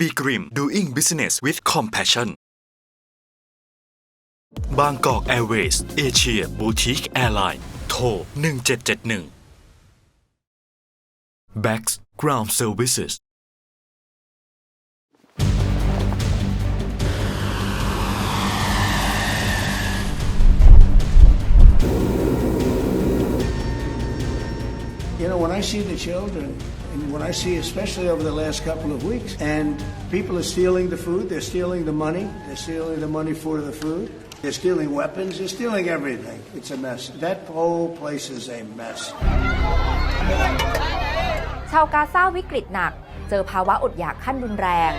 Be Grim Doing Business with Compassion บางกอกแอร์เวย์สเอเชียบูติกแอร์ไลน์โทร 1771 Bax Ground Services You know, when I see the children, and when I see, especially over the last couple of weeks, and people are stealing the food, they're stealing the money, they're stealing the money for the food, they're stealing weapons, they're stealing everything. It's a mess. That whole place is a mess. ชาวกาซาวิกฤตหนัก เจอภาวะอดอยากขั้นรุนแรง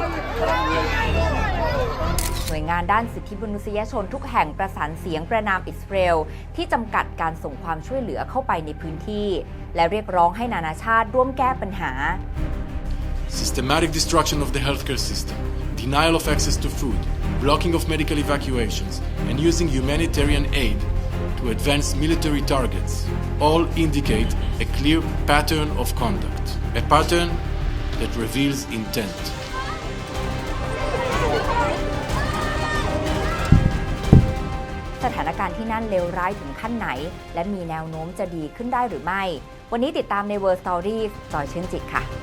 หน่วยงานด้านสิทธิมนุษยชนทุกแห่งประสานเสียงประนามอิสราเอลที่จำกัดการส่งความช่วยเหลือเข้าไปในพื้นที่ และเรียกร้องให้นานาชาติร่วมแก้ปัญหา systematic destruction of the healthcare system, denial of access to food, blocking of medical evacuations, and using humanitarian aid to advance military targets all indicate a clear pattern of conduct, a pattern that reveals intent. ถานการณ์ที่นั่นเลวร้ายถึงขั้นไหน และมีแนวโน้มจะดีขึ้นได้หรือไม่ วันนี้ติดตามใน World Stories จอยชื่นจิตค่ะ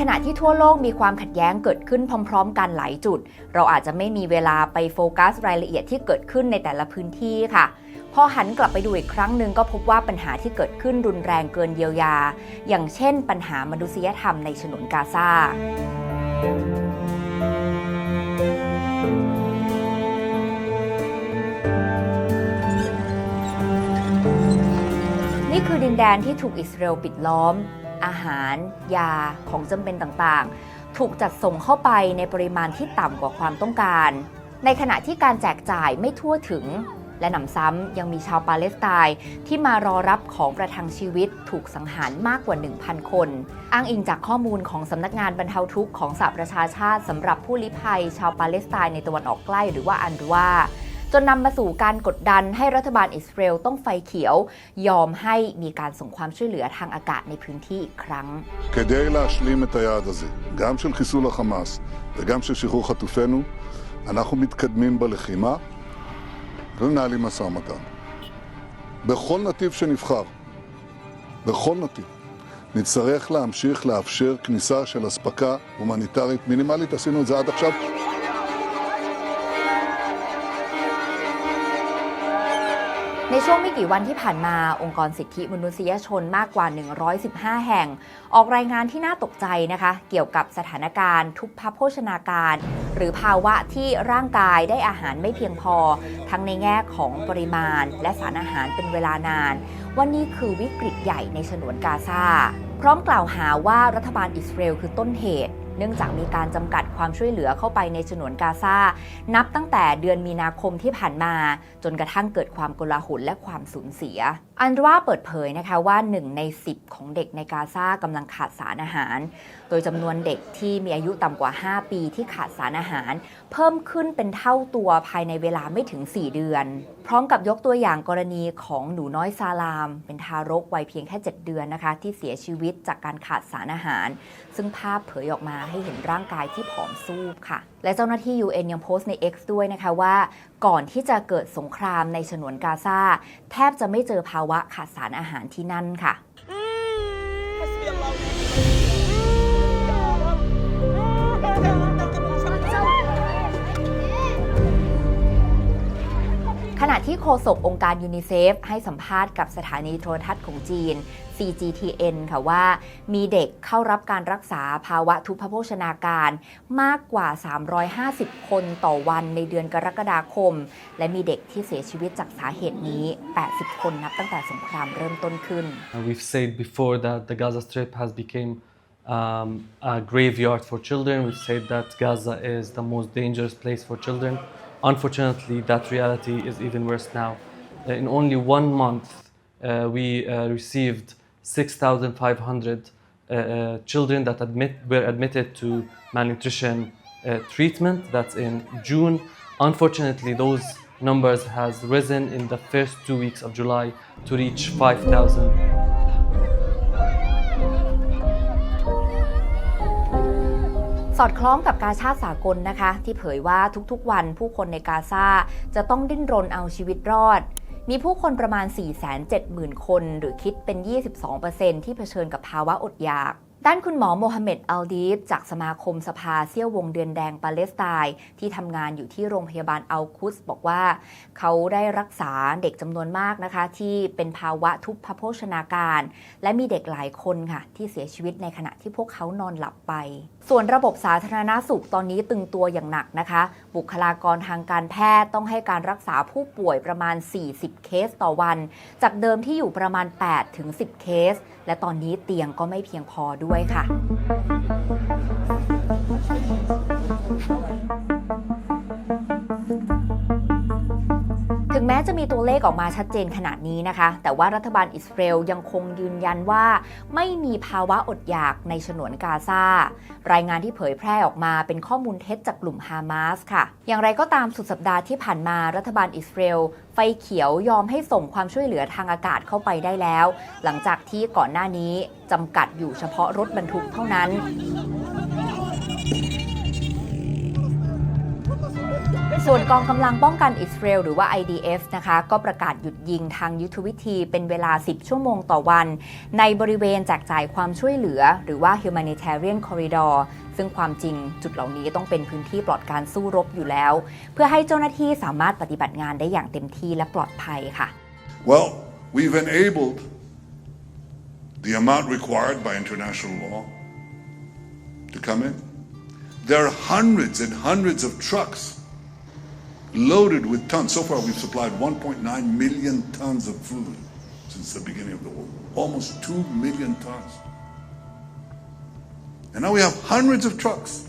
ขณะที่ทั่วโลกมีความขัดแย้งเกิดขึ้นพร้อม ๆ กันหลายจุด เราอาจจะไม่มีเวลาไปโฟกัสรายละเอียดที่เกิดขึ้นในแต่ละพื้นที่ค่ะ พอหันกลับไปดูอีกครั้งหนึ่งก็พบว่าปัญหาที่เกิดขึ้นรุนแรงเกินเยียวยา อย่างเช่น ปัญหามนุษยธรรมในฉนวนกาซานี่คือดินแดนที่ถูกอิสราเอลปิดล้อม อาหาร ยาของจำเป็นต่างๆ ถูกจัดส่งเข้าไปในปริมาณที่ต่ำกว่าความต้องการ ในขณะที่การแจกจ่ายไม่ทั่วถึง และหนำซ้ำยังมีชาวปาเลสไตน์ที่มารอรับของประทังชีวิตถูกสังหารมากกว่า 1,000 คน อ้างอิงจากข้อมูลของสำนักงานบรรเทาทุกข์ของสหประชาชาติสำหรับผู้ลี้ภัย ชาวปาเลสไตน์ในตะวันออกใกล้หรือว่าอันรัวา นนำมาสู่การกดดันให้รัฐบาลอิสราเอลต้องไฟเขียว ยอมให้มีการส่งความช่วยเหลือทางอากาศในพื้นที่อีกครั้ง כדי להשלים את היעד הזה, גם של חיסול החמאס וגם של שחרור חטופינו, אנחנו מתקדמים בלחימה ומנהלים משא ומתן. בכל נתיב שנבחר, בכל נתיב, נצטרך להמשיך לאפשר כניסה של אספקה הומניטרית מינימלית, עשינו את זה עד עכשיו. ในช่วงไม่กี่วันที่ผ่านมาองค์กรสิทธิมนุษยชนมากกว่า 115 แห่ง ออกรายงานที่น่าตกใจนะคะ เกี่ยวกับสถานการณ์ ทุพพโภชนาการ หรือภาวะที่ร่างกายได้อาหารไม่เพียงพอ ทั้งในแง่ของปริมาณ และสารอาหารเป็นเวลานาน ว่านี่คือวิกฤตใหญ่ในฉนวนกาซาพร้อมกล่าวหาว่ารัฐบาลอิสราเอลคือต้นเหตุ เนื่องจากมีการจำกัดความช่วยเหลือเข้าไปในฉนวนกาซา นับตั้งแต่เดือนมีนาคมที่ผ่านมา จนกระทั่งเกิดความโกลาหลและความสูญเสีย อันดราเปิดเผยนะคะว่า 1 ใน 10 ของเด็กในกาซากำลังขาดสารอาหาร โดยจำนวนเด็กที่มีอายุต่ำกว่า 5 ปีที่ขาดสารอาหาร เพิ่มขึ้นเป็นเท่าตัวภายในเวลาไม่ถึง 4 เดือน พร้อมกับยกตัวอย่างกรณีของหนูน้อยซาลาม เป็นทารกวัยเพียงแค่ 7 เดือนนะคะ ที่เสียชีวิตจากการขาดสารอาหาร ซึ่งภาพเผยออกมาให้เห็นร่างกายที่ผอมซูบค่ะ และเจ้าหน้าที่ UN ยังโพสต์ใน X ด้วยนะคะว่า ก่อนที่จะเกิดสงครามในฉนวนกาซาแทบจะไม่เจอภาวะขาดสารอาหารที่นั่นค่ะ ณะที่โฆษกองค์การยูนิเซฟให้สัมภาษณ์กับสถานีโทรทัศน์ของจีน CGTN ค่ะว่า มีเด็กเข้ารับการรักษาภาวะทุพโภชนาการมากกว่า 350 คนต่อวันในเดือนกรกฎาคม และมีเด็กที่เสียชีวิตจากสาเหตุนี้ 80 คนนับตั้งแต่สงครามเริ่มต้นขึ้น we've said before that the Gaza Strip has become um, a graveyard for children. We've said that Gaza is the most dangerous place for children. Unfortunately, that reality is even worse now. uh, in only one month, uh, we uh, received 6,500 uh, uh, children that admit, were admitted to malnutrition uh, treatment. That's in June. Unfortunately, those numbers has risen in the first two weeks of July to reach 5,000. สอดคล้องกับการชาติสากลนะคะ ที่เผยว่าทุกๆวันผู้คนในกาซาจะต้องดิ้นรนเอาชีวิตรอด มีผู้คนประมาณ 470,000 คน หรือคิดเป็น 22%ที่เผชิญกับภาวะอดอยาก ด้านคุณหมอโมฮัมเหม็ดอัลดีฟจากสมาคมสภาเซี่ยววงเดือนแดงปาเลสไตน์ที่ทำงานอยู่ที่โรงพยาบาลอัลคุสบอกว่า เขาได้รักษาเด็กจำนวนมากนะคะ ที่เป็นภาวะทุพพโภชนาการ และมีเด็กหลายคนค่ะ ที่เสียชีวิตในขณะที่พวกเขานอนหลับไป ส่วนระบบสาธารณาสุขตอนนี้ตึงตัวอย่างหนักนะคะ บุคลากรทางการแพทย์ต้องให้การรักษาผู้ป่วยประมาณ 40 เคสต่อวัน จากเดิมที่อยู่ประมาณ8ถึง10 เคส และตอนนี้เตียงก็ไม่เพียงพอด้วยค่ะ ถึงแม้จะมีตัวเลขออกมาชัดเจนขนาดนี้นะคะ แต่ว่ารัฐบาลอิสราเอลยังคงยืนยันว่า ไม่มีภาวะอดอยากในฉนวนกาซา รายงานที่เผยแพร่ออกมาเป็นข้อมูลเท็จจากกลุ่มฮามาสค่ะ อย่างไรก็ตามสุดสัปดาห์ที่ผ่านมารัฐบาลอิสราเอลไฟเขียวยอมให้ส่งความช่วยเหลือทางอากาศเข้าไปได้แล้ว หลังจากที่ก่อนหน้านี้จำกัดอยู่เฉพาะรถบรรทุกเท่านั้น ส่วนกองกำลังป้องกันอิสราเอลหรือว่า IDF นะคะ ก็ประกาศหยุดยิงทางยุทธวิธีเป็นเวลา 10 ชั่วโมงต่อวัน ในบริเวณแจกจ่ายความช่วยเหลือ หรือว่า humanitarian corridor ซึ่งความจริงจุดเหล่านี้ต้องเป็นพื้นที่ปลอดการสู้รบอยู่แล้ว เพื่อให้เจ้าหน้าที่สามารถปฏิบัติงานได้อย่างเต็มที่และปลอดภัยค่ะ Well, we've enabled the amount required by international law to come in. There are hundreds and hundreds of trucks loaded with tons. So far, we've supplied 1.9 million tons of food since the beginning of the war. Almost 2 million tons. And now we have hundreds of trucks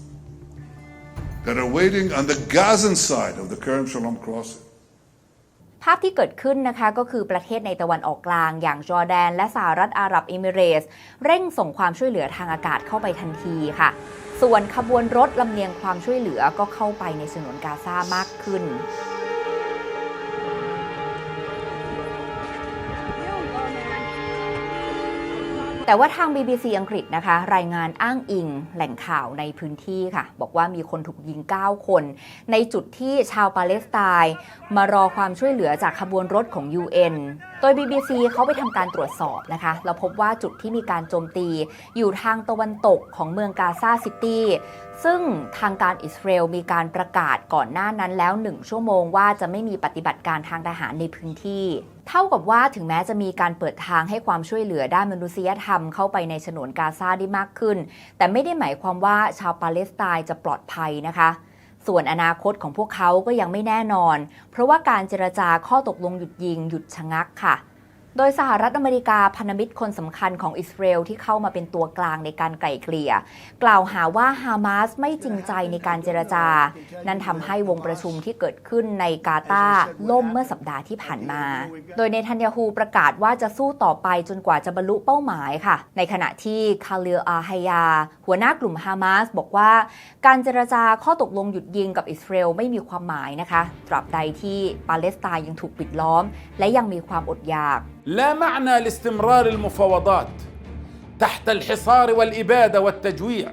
that are waiting on the Gazan side of the Kerem Shalom crossing. ภาพที่เกิดขึ้นนะคะก็คือประเทศในตะวันออกกลาง อย่างจอร์แดน และสหรัฐอาหรับเอมิเรส เร่งส่งความช่วยเหลือทางอากาศเข้าไปทันทีค่ะ ส่วนขบวนรถลำเลียงความช่วยเหลือก็เข้าไปในสนวนกาซามากขึ้น แต่ว่าทาง BBC อังกฤษนะคะ รายงานอ้างอิงแหล่งข่าวในพื้นที่ค่ะ บอกว่ามีคนถูกยิง 9 คน ในจุดที่ชาวปาเลสไตน์มารอความช่วยเหลือจากขบวนรถของ UN โดย BBC เขาไปทำการตรวจสอบนะคะแล้วพบว่าจุดที่มีการโจมตีอยู่ทางตะวันตกของเมืองกาซาซิตี้ ซึ่งทางการอิสราเอลมีการประกาศก่อนหน้านั้นแล้ว1ชั่วโมงว่าจะไม่มีปฏิบัติการทางทหารในพื้นที่ เท่ากับว่าถึงแม้จะมีการเปิดทางให้ความช่วยเหลือด้านมนุษยธรรมเข้าไปในฉนวนกาซาได้มากขึ้น แต่ไม่ได้หมายความว่าชาวปาเลสไตน์จะปลอดภัยนะคะ ส่วนอนาคตของพวกเขาก็ยังไม่แน่นอน เพราะว่าการเจรจาข้อตกลงหยุดยิงหยุดชะงักค่ะ โดยสหรัฐอเมริกาพันธมิตรคนสำคัญของอิสราเอลที่เข้ามาเป็นตัวกลางในการไกล่เกลี่ย กล่าวหาว่าฮามาสไม่จริงใจในการเจรจา นั่นทำให้วงประชุมที่เกิดขึ้นในกาตาร์ล่มเมื่อสัปดาห์ที่ผ่านมา โดยเนทันยาฮูประกาศว่าจะสู้ต่อไปจนกว่าจะบรรลุเป้าหมายค่ะ ในขณะที่คาลิลอาฮายา หัวหน้ากลุ่มฮามาสบอกว่า การเจรจาข้อตกลงหยุดยิงกับอิสราเอลไม่มีความหมายนะคะ ตราบใดที่ปาเลสไตน์ยังถูกปิดล้อม และยังมีความอดอยาก لا معنى لاستمرار المفاوضات تحت الحصار والإبادة والتجويع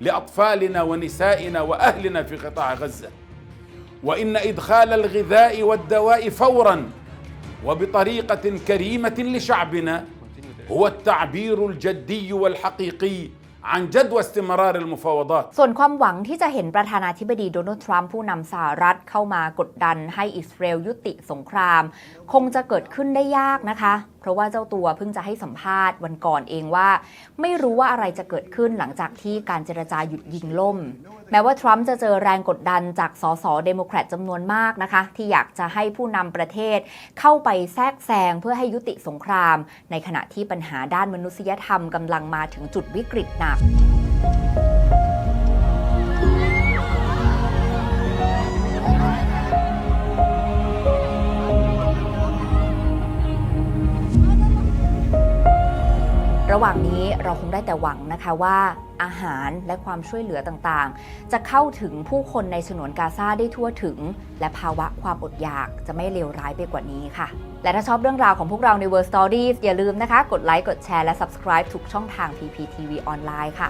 لأطفالنا ونسائنا وأهلنا في قطاع غزة. وإن إدخال الغذاء والدواء فورا وبطريقة كريمة لشعبنا هو التعبير الجدي والحقيقي عن جدوى استمرار المفاوضات ส่วนความหวังที่จะเห็นประธานาธิบดีโดนัลด์ทรัมป์ผู้นำสหรัฐเข้ามากดดันให้อิสราเอลยุติสงคราม คงจะเกิดขึ้นได้ยากนะคะ เพราะว่าเจ้าตัวเพิ่งจะให้สัมภาษณ์วันก่อนเองว่า ไม่รู้ว่าอะไรจะเกิดขึ้นหลังจากที่การเจรจาหยุดยิงล่ม แม้ว่าทรัมป์จะเจอแรงกดดันจากสสเดโมแครตจำนวนมากนะคะ ที่อยากจะให้ผู้นำประเทศเข้าไปแทรกแซงเพื่อให้ยุติสงคราม ในขณะที่ปัญหาด้านมนุษยธรรมกำลังมาถึงจุดวิกฤตหนัก ระหว่างนี้เราคงได้แต่หวังนะคะว่าอาหารและความช่วยเหลือต่างๆ จะเข้าถึงผู้คนในฉนวนกาซาได้ทั่วถึง และภาวะความอดอยากจะไม่เลวร้ายไปกว่านี้ค่ะ และถ้าชอบเรื่องราวของพวกเราใน World Stories อย่าลืมนะคะ กดไลค์ กดแชร์ และ subscribe ทุกช่องทาง PPTV ออนไลน์ค่ะ